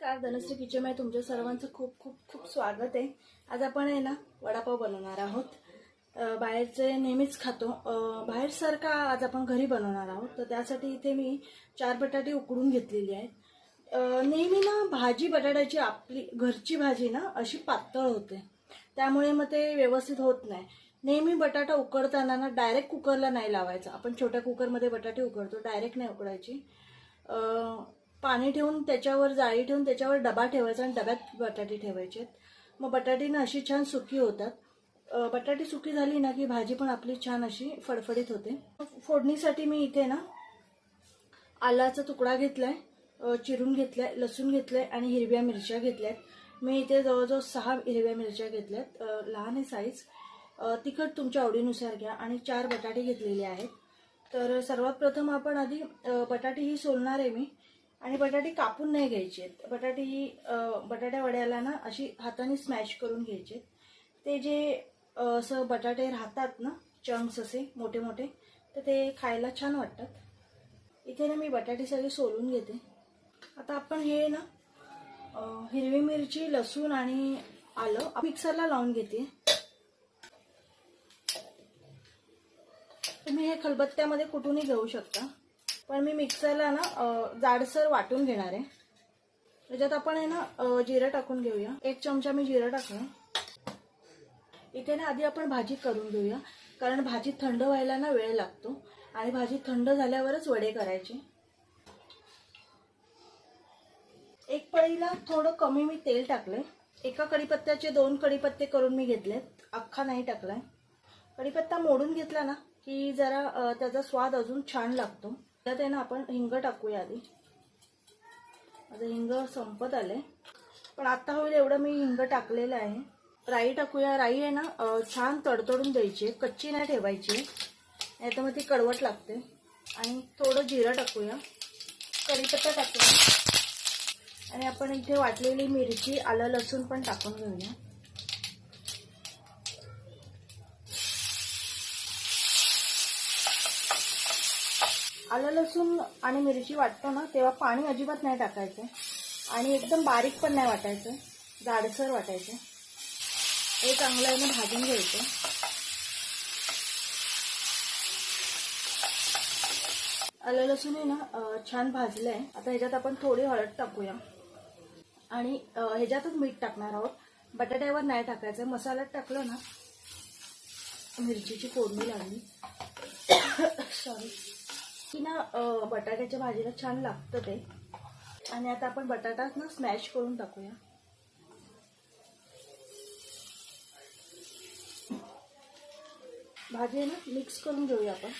नमस्कार धनश्री किचनमध्ये तुमच्या सर्वांचं खूप खूप खूप स्वागत आहे. आज आपण आहे ना वडापाव बनवणार आहोत. बाहेरचे नेहमीच खातो. बाहेरसारखा आज आपण घरी बनवणार आहोत. तर त्यासाठी इथे मी चार बटाटे उकडून घेतलेली आहेत. नेहमी ना भाजी बटाट्याची आपली घरची भाजी ना अशी पातळ होते. त्यामुळे मग ते व्यवस्थित होत नाही. नेहमी बटाटा उकडताना ना डायरेक्ट कुकरला नाही लावायचा. आपण छोट्या कुकरमध्ये बटाटे उकडतो डायरेक्ट नाही उकडायची. पाणी ठेवून त्याच्यावर जाळी ठेवून त्याच्यावर डबा ठेवायचा आणि डब्यात बटाटे ठेवायचे. मग बटाटीनं अशी छान सुकी होतात. बटाटे सुकी झाली ना की भाजी पण आपली छान अशी फडफडीत होते. फोडणीसाठी मी इथे ना आलाचा तुकडा घेतलाय चिरून घेतलाय लसूण घेतलाय आणि हिरव्या मिरच्या घेतल्यात. मी इथे जवळजवळ सहा हिरव्या मिरच्या घेतल्यात. लहान आहे साईज तिखट तुमच्या आवडीनुसार घ्या. आणि चार बटाटे घेतलेले आहेत. तर सर्वात प्रथम आपण आधी बटाटे ही सोलणार आहे मी. आणि बटाटे कापून नाही घ्यायचे आहेत बटाटे ही बटाट्या वड्याला ना अशी हाताने स्मॅश करून घ्यायचे ते जे असं बटाटे राहतात ना चंक्स असे मोठे मोठे तर ते खायला छान वाटतात. इथे ना मी बटाटे सगळे सोलून घेते. आता आपण हे ना हिरवी मिरची लसूण आणि आलं मिक्सरला लावून घेते. तुम्ही हे खलबत्त्यामध्ये कुठूनही घेऊ शकता. पण मी मिक्सरला ना जाडसर वाटून घेणार आहे. त्याच्यात आपण आहे ना जिरं टाकून घेऊया. एक चमचा मी जिरं टाकलं. इथे ना आधी आपण भाजी करून घेऊया. कारण भाजी थंड व्हायला ना वेळ लागतो. आणि भाजी थंड झाल्यावरच वडे करायचे. एक पळीला थोडं कमी मी तेल टाकलंय. एका कढीपत्त्याचे दोन कढीपत्ते करून मी घेतलेत. अख्खा नाही टाकलाय. कढीपत्ता मोडून घेतला ना की जरा त्याचा स्वाद अजून छान लागतो. त्यात आहे ना आपण हिंग टाकूया आधी. माझं हिंग संपत आले. पण आत्ता होईल एवढं मी हिंग टाकलेलं आहे. राई टाकूया. राई आहे ना छान तडतडून द्यायची कच्ची नाही ठेवायची नाही तर मग ती कडवट लागते. आणि थोडं जिरं टाकूया. कढीपत्ता टाकूया. आणि आपण इथे वाटलेली मिरची आलं लसूण पण टाकून घेऊया. आलं लसूण आणि मिरची वाटतो ना तेव्हा पाणी अजिबात नाही टाकायचं. आणि एकदम बारीक पण नाही वाटायचं. जाडसर वाटायचं. हे चांगलं आहे ना भाजून घ्यायचं. आलं लसूण आहे ना छान भाजलं आहे आता ह्याच्यात आपण थोडी हळद टाकूया. आणि ह्याच्यातच मीठ टाकणार आहोत. बटाट्यावर नाही टाकायचं. मसाल्यात टाकलं ना मिरचीची फोडणी लागली. सॉरी की ना बटाट्याच्या भाजीला छान लागतं ते. आणि आता आपण बटाटाच ना स्मॅश करून टाकूया. भाजी आहे ना मिक्स करून घेऊया आपण.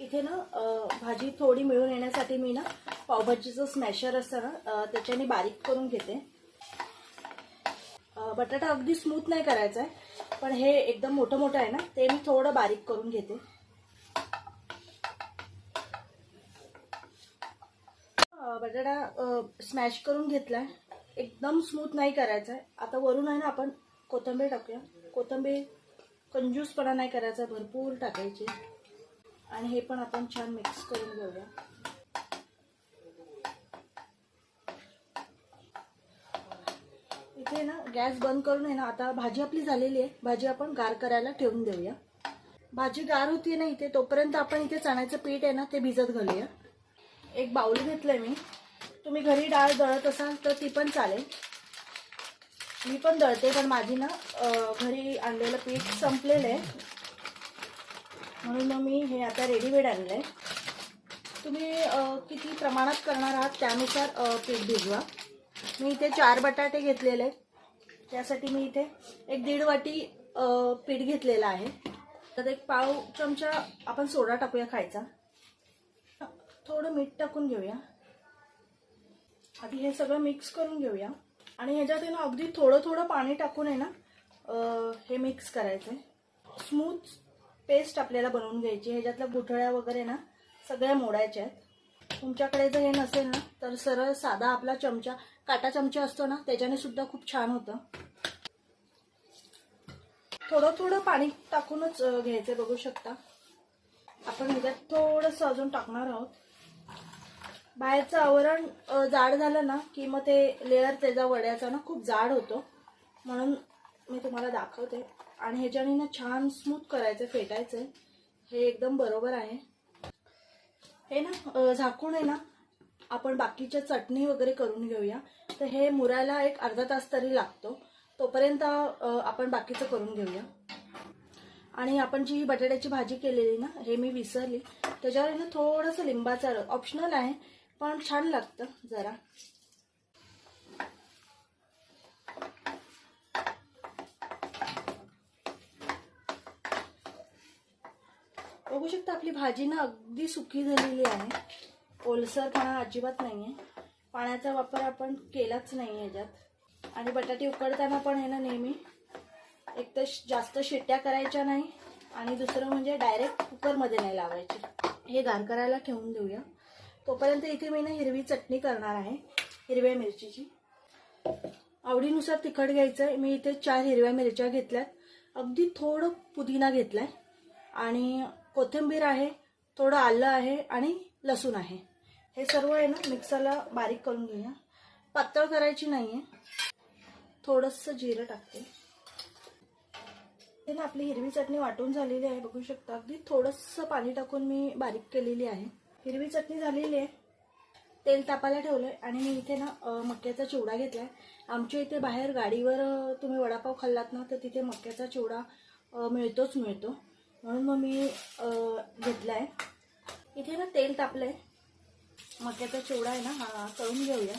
इथे ना भाजी थोडी मिळून येण्यासाठी मी ना पावभाजीचं स्मॅशर असतं ना त्याच्याने बारीक करून घेते. बटाटा अगदी स्मूथ नाही करायचा आहे पण हे एकदम मोठं मोठं आहे ना ते मी थोडं बारीक करून घेते. बटाटा स्मॅश करून घेतला आहे एकदम स्मूथ नाही करायचा आहे. आता वरून आहे ना आपण कोथिंबीर टाकूया. कोथिंबीर कंजूसपणा नाही करायचा भरपूर टाकायची. आणि हे पण आपण छान मिक्स करून घेऊया. इथे ना गॅस बंद करून आहे ना आता भाजी आपली झालेली आहे. भाजी आपण गार करायला ठेवून देऊया. भाजी गार होती ना इथे तोपर्यंत आपण इथे चण्याचं पीठ आहे ना ते भिजत घालूया. एक बाउल घेतलंय मी. तुम्ही घरी डाळ दळत असाल तर ती पण चालेल. मी पण दळते पण माझी ना घरी आणलेलं पीठ संपलेलं आहे. म्हणून मग मी हे आता रेडीमेड आणलं आहे तुम्ही किती प्रमाणात करणार आहात त्यानुसार पीठ भिजवा. मी इथे चार बटाटे घेतलेले. आहेत त्यासाठी मी इथे एक दीड वाटी पीठ घेतलेलं आहे. तर एक पाव चमचा आपण सोडा टाकूया खायचा. थोडं मीठ टाकून घेऊया. आधी हे सगळं मिक्स करून घेऊया. आणि ह्याच्यात आहे ना अगदी थोडं थोडं पाणी टाकून आहे ना हे मिक्स करायचं आहे स्मूथ पेस्ट आपल्याला बनवून घ्यायची. ह्याच्यातल्या गुठळ्या वगैरे ना सगळ्या मोडायच्या आहेत. तुमच्याकडे जर हे नसेल ना तर सरळ साधा आपला चमचा काटा चमचा असतो ना त्याच्याने सुद्धा खूप छान होतं. थोडं थोडं पाणी टाकूनच घ्यायचं बघू शकता. आपण ह्याच्यात थोडंसं अजून टाकणार आहोत. बाहेरचं आवरण जाड झालं ना की मग ते लेअर त्याचा वड्याचा ना खूप जाड होतो. म्हणून मी तुम्हाला दाखवते. आणि ह्याच्याने ना छान स्मूथ करायचं फेटायचं हे एकदम बरोबर आहे. हे ना झाकून आहे ना आपण बाकीच्या चटणी वगैरे करून घेऊया. तर हे मुरायला एक अर्धा तास तरी लागतो. तोपर्यंत आपण बाकीचं करून घेऊया. आणि आपण जी बटाट्याची भाजी केलेली ना हे मी विसरली. त्याच्यावर ना थोडंसं लिंबाचा रस ऑप्शनल आहे पण छान लागतं जरा. बघू शकता आपली भाजी ना अगदी सुकी झालेली आहे. ओलसरपणा अजिबात नाही आहे पाण्याचा वापर आपण केलाच नाही याच्यात. आणि बटाटे उकडताना पण आहे ना नेहमी. एक तर जास्त शिट्ट्या करायच्या नाही आणि दुसरं म्हणजे डायरेक्ट कुकरमध्ये नाही लावायचे. हे गार करायला ठेवून देऊया. तोपर्यंत इथे मी ना हिरवी चटणी करणार आहे हिरव्या मिरचीची. आवडीनुसार तिखट घ्यायचं आहे मी इथे चार हिरव्या मिरच्या घेतल्यात. अगदी थोडं पुदिना घेतलाय. आणि कोथिंबीर आहे थोडं आलं आहे आणि लसूण आहे. हे सर्व आहे ना मिक्सरला बारीक करून घेऊया. पातळ करायची नाही आहे थोडंसं जिरं टाकते. हे ना आपली हिरवी चटणी वाटून झालेली आहे बघू शकता. अगदी थोडंसं पाणी टाकून मी बारीक केलेली आहे. हिरवी चटणी झालेली आहे. तेल तापायला ठेवलंय आणि मी इथे ना मक्याचा चिवडा घेतलाय. आमच्या इथे बाहेर गाडीवर तुम्ही वडापाव खाल्लात ना तर तिथे मक्याचा चिवडा मिळतोच मिळतो. म्हणून मग मी अ, घेतलाय. इथे ना तेल तापलंय. मक्याचा चिवडा आहे ना हा तळून घेऊया.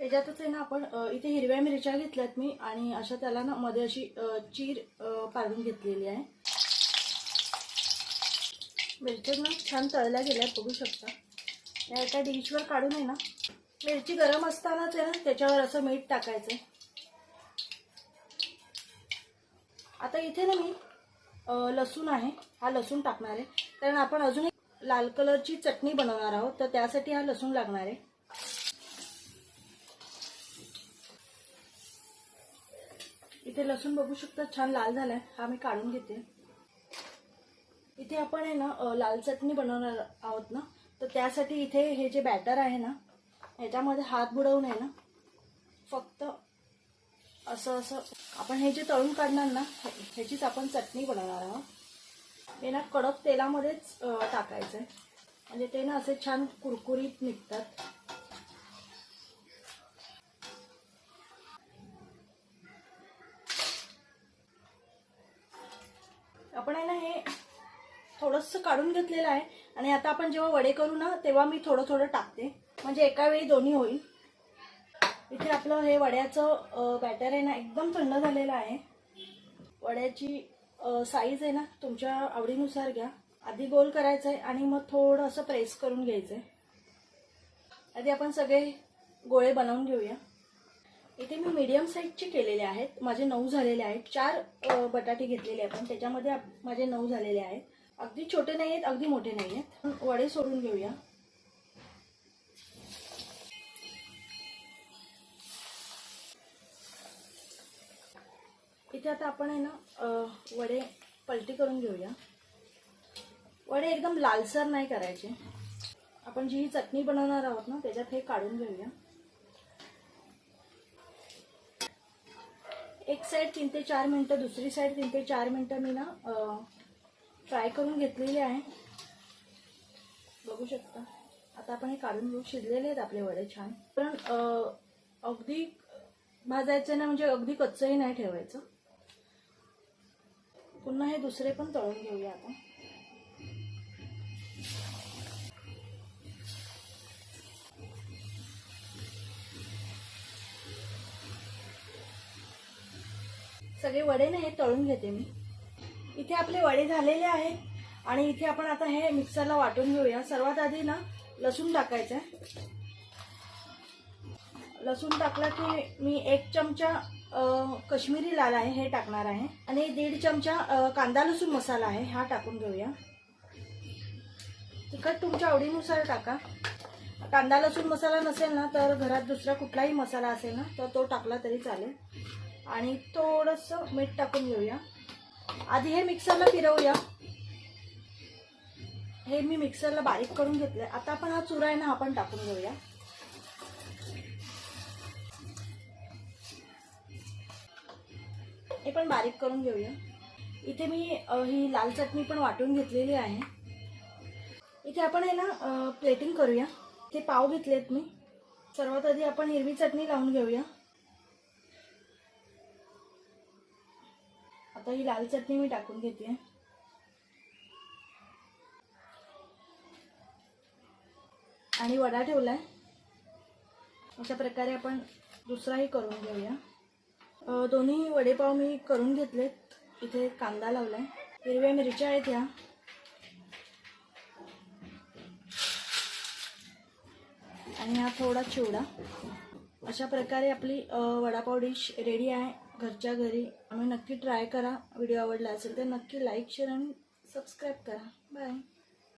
त्याच्यातच आहे ना आपण इथे हिरव्या मिरच्या घेतल्यात मी आणि अशा त्याला ना मध्ये अशी चीर पाडून घेतलेली आहे. मिरच्या ना छान तळल्या गेल्यात बघू शकता. या एका डिशवर काढून आहे ना मिरची गरम असतानाच आहे ना त्याच्यावर असं मीठ टाकायचं आता इथे ना मी लसूण आहे हा लसूण टाकणार आहे. कारण आपण अजून एक लाल कलरची चटणी बनवणार आहोत तर त्यासाठी हा लसूण लागणार आहे. इथे लसूण बघू शकता छान लाल झालाय. हा मी काढून घेते. इथे आपण आहे ना लाल चटणी बनवणार आहोत ना तर त्यासाठी इथे हे जे बॅटर आहे ना ह्याच्यामध्ये हात बुडवून आहे ना फक्त असं असं आपण हे जे तळून काढणार ना ह्याचीच आपण चटणी बनवणार आहोत. हे ना कडक तेलामध्येच टाकायचं आहे म्हणजे ते ना असे छान कुरकुरीत निघतात आपण आहे ना हे थोडंसं काढून घेतलेलं आहे. आणि आता आपण जेव्हा वडे करू ना तेव्हा मी थोडं थोडं टाकते. म्हणजे एका वेळी दोन्ही होईल. इथे आपलं हे वड्याचं बॅटर आहे ना एकदम थंड झालेलं आहे. वड्याची साईज आहे ना तुमच्या आवडीनुसार घ्या. आधी गोल करायचं आहे आणि मग थोडं असं प्रेस करून घ्यायचं आहे आधी आपण सगळे गोळे बनवून घेऊया. इथे मी मीडियम साईजचे केलेले आहेत. माझे नऊ झालेले आहेत. चार बटाटे घेतलेले आपण त्याच्यामध्ये माझे नऊ झालेले आहेत. अगदी छोटे नाही आहेत अगदी मोठे नाही आहेत पण वडे सोडून घेऊया. इथे आता आपण आहे ना वडे पलटी करून घेऊया. वडे एकदम लालसर नाही करायचे. आपण जी ही चटणी बनवणार आहोत ना त्याच्यात हे काढून घेऊया. एक साईड तीन ते चार मिनटं दुसरी साईड तीन ते चार मिनटं मी ना फ्राय करून घेतलेली आहे. बघू शकता. आता आपण हे काढून घेऊ शिजलेले आहेत आपले वडे छान. पण अगदी भाजायचं ना म्हणजे अगदी कच्चंही नाही ठेवायचं. पुन्हा हे दुसरे पण तळून घेऊया आता सगळे वडे ना हे तळून घेते मी. इथे आपले वडे झालेले आहेत. आणि इथे आपण आता हे मिक्सरला वाटून घेऊया. सर्वात आधी ना लसूण टाकायचं आहे. लसूण टाकला की मी एक चमचा कश्मीरी लाल आहे हे टाकणार आहे. आणि दीड चमचा कांदा लसूण मसाला आहे हा टाकून घेऊया. तिखट तुमच्या आवडीनुसार टाका. कांदा लसूण मसाला नसेल ना तर घरात दुसरा कुठलाही मसाला असेल ना तर तो टाकला तरी चालेल. आणि थोडंसं मीठ टाकून घेऊया. आधी हे मिक्सरला फिरवूया. हे मी मिक्सरला बारीक करून घेतलंय. आता आपण हा चुरा आहे ना आपण टाकून घेऊया. हे पण बारीक करून घेऊया. इथे मी ही लाल चटणी पण वाटून घेतलेली आहे. इथे आपण आहे ना प्लेटिंग करूया. ते पाव घेतलेत मी. सर्वात आधी आपण हिरवी चटणी लावून घेऊया. आता ही लाल चटणी मी टाकून घेते. आणि वडा ठेवला आहे अशा प्रकारे आपण दुसराही करून घेऊया. दोन्ही वडेपाव मी करून घेतलेत. इथे कांदा लावला आहे हिरव्या मिरच्या आहेत ह्या. आणि हा थोडा चिवडा. अशा प्रकारे आपली वडापाव डिश रेडी आहे. घरच्या घरी आम्ही नक्की ट्राय करा. व्हिडिओ आवडला असेल तर नक्की लाईक शेअर आणि सबस्क्राईब करा. बाय